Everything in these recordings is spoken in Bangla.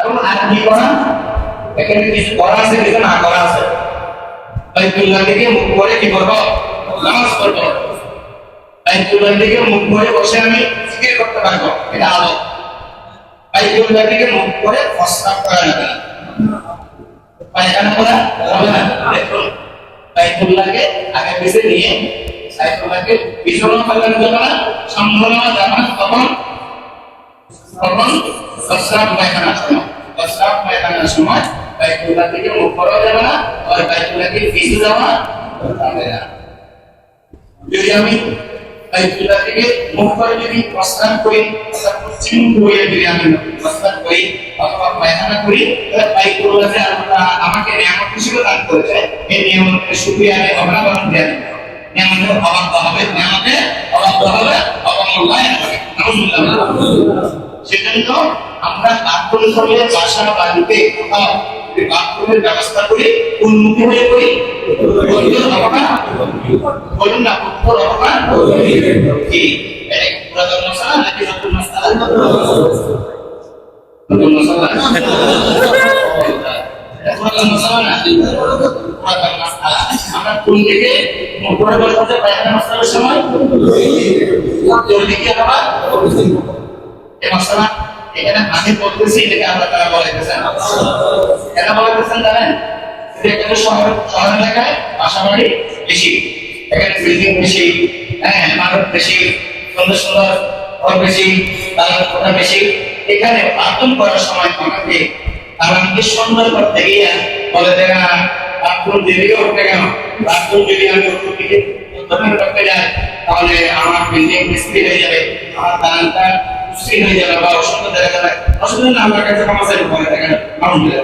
এবং আর কি করা? এখানে কিছু করা আছে, কিছু না করা আছে। বাইতুল্লাহ থেকে মুখ করে কি করব? নামাজ পড়ব। বাইতুল্লাহ থেকে মুখ করে বসে আমি জিকির করতে পারব। এটা আলো। বাইতুল্লাহ থেকে মুখ করে প্রস্তাব করা যাবে পায়খানা করা হবে না। বাইতুল্লাহকে আগে পিছে নিয়ে বাইতুল্লাহকে পিছনে ফেলানো যাবে না সামনে যাবে না তখন তখন প্রস্রাব পায়খানার সময়। প্রস্রাব পায়খানার সময় বাইতুল্লাহ থেকে মুখ যাবে না আর বাইতুল্লাহকে পিছু যাওয়া যাবে না। যদি আমি বাইতুল্লাহ থেকে মুখ যদি প্রস্থান করি পশ্চিম হয়ে যদি আমি প্রস্থান করি অথবা পায়খানা করি, তাহলে বাইতুল্লাহ যে আমাকে নিয়ামত হিসেবে দান করেছে। এই নিয়ামতের সুক্রিয়া আমি অবনাবরণ দেব নিয়ামতের অবাধ্য হবে নিয়ামতে অবাধ্য হবে অবমূল্যায়ন হবে। নাউজুবিল্লাহ। সেজন্য আমরা করলে বাসা বাড়িতে কোথাও যদি বাথরুমের ব্যবস্থা হয়ে করি। বলুন না জি এটা কি? নাকি আমরা কোন দিকে? সময়? এখানে আমি হ্যাঁ করার সময় আমাকে আমাকে সুন্দর করতে গিয়ে বলে দেয় বাথরুম দিদিকে উঠতে কেন? বাথরুম যদি আমি উঠতে যাই, তাহলে আমার বিল্ডিং মিস্ত্রি হয়ে যাবে, আমার দালানটা কুস্তি যাবে বা অসুবিধা দেখা যাবে অসুবিধা না আমার কাছে ক্ষমা চাইবে পরে দেখেন মানুষ দিলে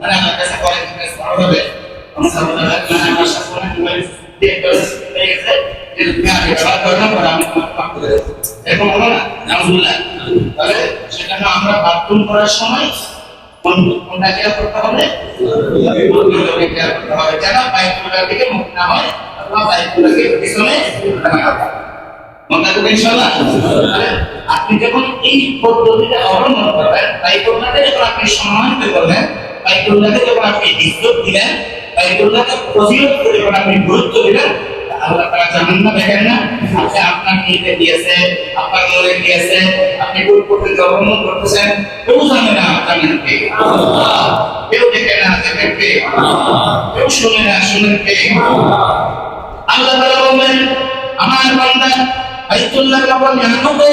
মানে আমার বাথরুম করার সময় কোন কোনটা কেয়ার করতে মুখ না হয়, অথবা বাইকগুলোকে মনে আপনি যখন এই পদ্ধতিটা অবলম্বন করবেন বাইকুল্লাহকে যখন আপনি সম্মানিত করবেন বাইকুল্লাহকে যখন আপনি ইজ্জত দিলেন বাইকুল্লাহকে ফজিলত করে যখন আপনি গুরুত্ব দিলেন কেউ দেখেন কে কেউ শুনে না আমার বাইতুল্লাহ যখন নিয়ামতে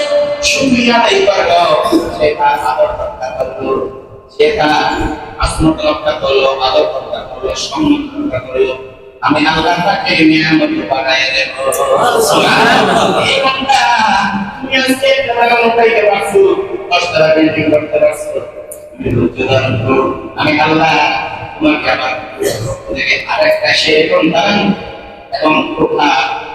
শুকরিয়া আদায় করল সেটা আদর রক্ষা করল। সেটা আসমত রক্ষা করল আদর রক্ষা করল সম্মান রক্ষা করল। আমি আল্লাহ তাকে নিয়ামত বানায় দেব। তুমি আজকে বাগান উঠাইতে পারছ দশতলা বিল্ডিং করতে পারছ। আমি আল্লাহ তোমাকে আবার আরেকটা সেরকম দান এবং কোথা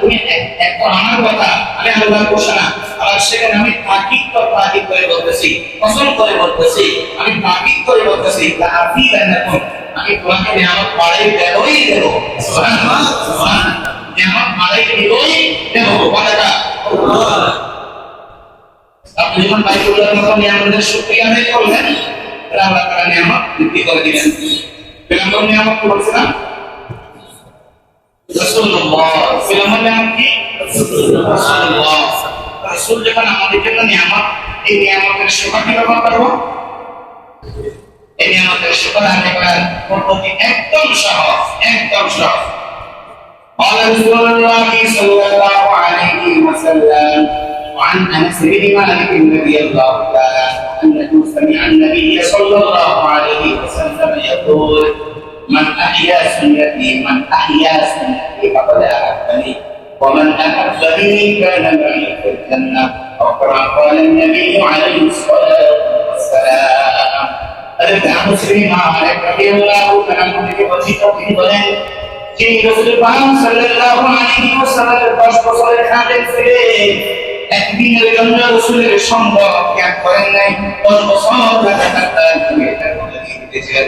তুমি এক- এক তো আমার কথা আমি আল্লাহর ঘোষণা আবার সেখানে আমি তাকিদ তো তাকিদ করে বলতেছি, কসম করে বলতেছি, আমি তাকিদ শুকরিয়া করলেন আল্লাহ তাআলা নিয়ামত বৃদ্ধি করে দিলেন। পেগম্বর নিয়ামত রাসূলুল্লাহ পেগম্বর নিয়ামত কি রাসূলুল্লাহ রাসূল যখন আমাদের জন্য নিয়ামত এই নিয়ামতের শোভা কিভাবে করবো এই নিয়ামতের শুকর আদায় করার পদ্ধতি একদম সহজ একদম সহজ قال رسول الله صلى الله عليه وسلم وعن انس بن مالك رضي الله تعالى انه سمع النبي صلى الله عليه وسلم يقول من احيا سنتي من احيا سنتي فقد احبني ومن احبني كان معي في الجنه او كما قال النبي عليه الصلاه والسلام أرجع مسلم عليك رضي الله تعالى عنه وجيت به বলেন যিনি রসুল পাক সাল্লাল্লাহু আলাইহি ওয়াসাল্লামের 10 বছরের খাদেম ছিলেন একদিনের জন্য রসুলের সঙ্গ ত্যাগ করেন নাই 10 বছর লাগাতার তিনি এটা বলে দিয়েছিলেন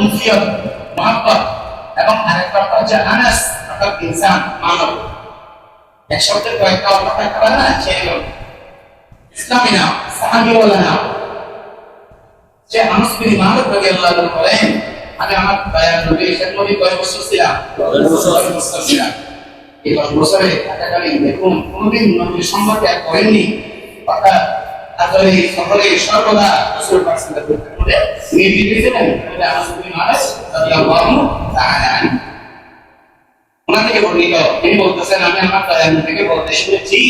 উনসিয়ত মহাব্বত এবং আরেকটা হচ্ছে আনাস অর্থাৎ ইনসান মানব। এক শব্দের কয়েকটা অর্থ থাকতে পারে না ইসলামী নাম যে আনাস বিন মালিক রাদিয়াল্লাহু আনহু বলেন আমি আমার দয়ার নবী খেদমতি কয় বছর ছিলাম? এই দশ বছরে থাকাকালীন দেখুন কোনোদিন নবীর সম্পর্কে আর করেননি। অর্থাৎ সকলে সর্বদা রসুল থেকে বর্ণিত। তিনি বলতেছেন, আমি আমার নবীকে বলতে শুনেছি।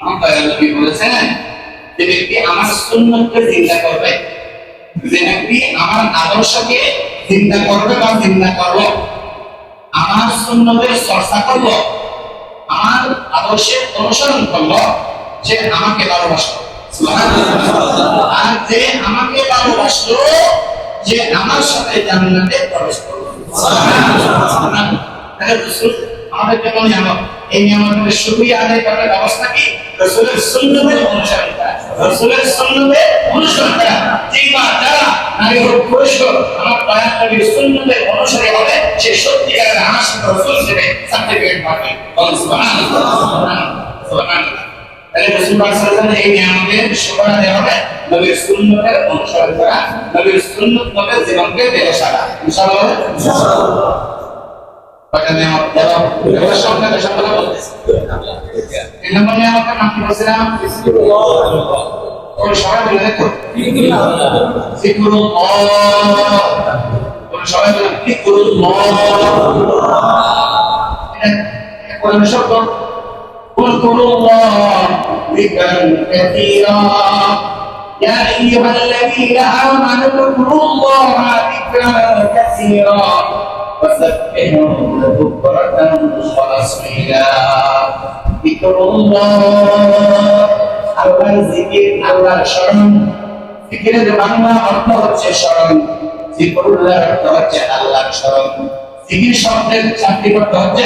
আমার বলেছেন? যে ব্যক্তি আমার সুন্নতকে চিন্তা করবে, যে ব্যক্তি আমার আদর্শকে চিন্তা করবে বা চিন্তা করব, আমার সুন্নতের চর্চা করব, আমার আদর্শের অনুসরণ করব যে আমাকে ভালোবাসলো আর যে আমাকে ভালোবাসলো, যে আমার সাথে জান্নাতে প্রবেশ করল। আমাদের জন্য নিয়ামত? এই নিয়ামতের শুকরিয়া আদায় করার ব্যবস্থা কি? রাসূলের সুন্নতের অনুসরণ করা। রাসূলের সুন্নতের অনুসরণ করা। যেবা যারা নারী হোক পুরুষ হোক, আমার দয়ার নবীর সুন্নতের অনুসারী হবে, সে সত্যিকারের আশিক রাসূল হিসেবে সার্টিফিকেট পাবে। সুবহানাল্লাহ। তাহলে সাল্লাল্লাহু এই নিয়ামতের শুকর আদায় হবে নবীর সুন্নতের অনুসরণ করা নবীর সুন্নত মতে জীবনকে ইনশাআল্লাহ। তিন নম্বর নিয়ামতের নাম বলছিলাম? ওই সবাই বলে দেখো? জিক্রুল্লাহ ওই সবাই বলে এটা কোরআন শব্দ। اذكروا الله ذكرا كثيرا يا ايها الذين امنوا اذكروا الله ذكرا كثيرا وسبحه بكرة وأصيلا ذكر الله আল্লাহর জিকির আল্লাহর স্মরণ জিকিরের বাংলা অর্থ হচ্ছে স্মরণ জিকরুল্লাহ অর্থ হচ্ছে আল্লাহর স্মরণ জিকির শব্দের চারটি অর্থ হচ্ছে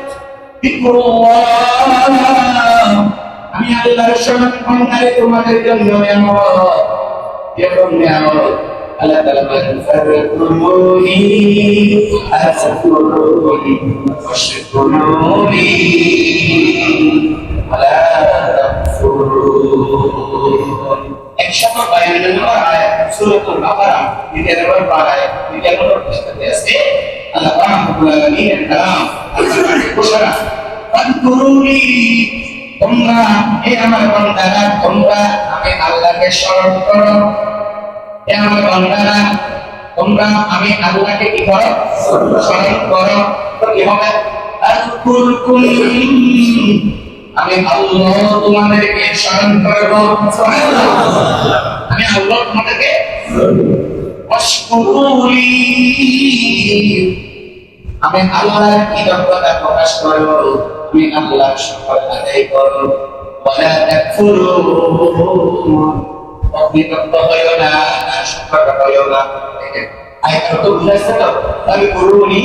আমি আল্লাহর স্মরণ কোনখানে তোমাদের জন্য এরকম আল্লাহ তাআলা বলেন ফারকুরুনি আযকুরুনি ওয়াশকুরুনি ওয়ালা তাকফুরুন। একশত বায়ান্ন নম্বর আয়াত সূরাতুল বাকারা দ্বিতীয় নম্বর পারায় দ্বিতীয় নম্বর পৃষ্ঠাতে আছে। আল্লাহ ফারকুরুনি তোমরা হে আমার বান্দারা, তোমরা আমি আল্লাহকে স্মরণ করো। হে আমার বান্দারা, তোমরা আমি আল্লাহকে কি করো? স্মরণ করো। কি হবে আমি আল্লাহ তোমাদেরকে স্মরণ করব। আমি আল্লাহ তোমাদেরকে আমি আল্লাহর কৃতজ্ঞতা প্রকাশ করো আমি আল্লাহর শুকর আদায় করো ওয়ালা তাকফুরুন অকৃতজ্ঞ হইও না শুকর হইও না। আয়াত তো? বুঝাইছে আমি করুনি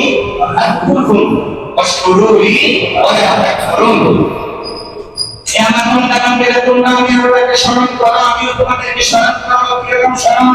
স্মরণ করো, আমিও তোমাদেরকে স্মরণ করো কীরকম স্মরণ।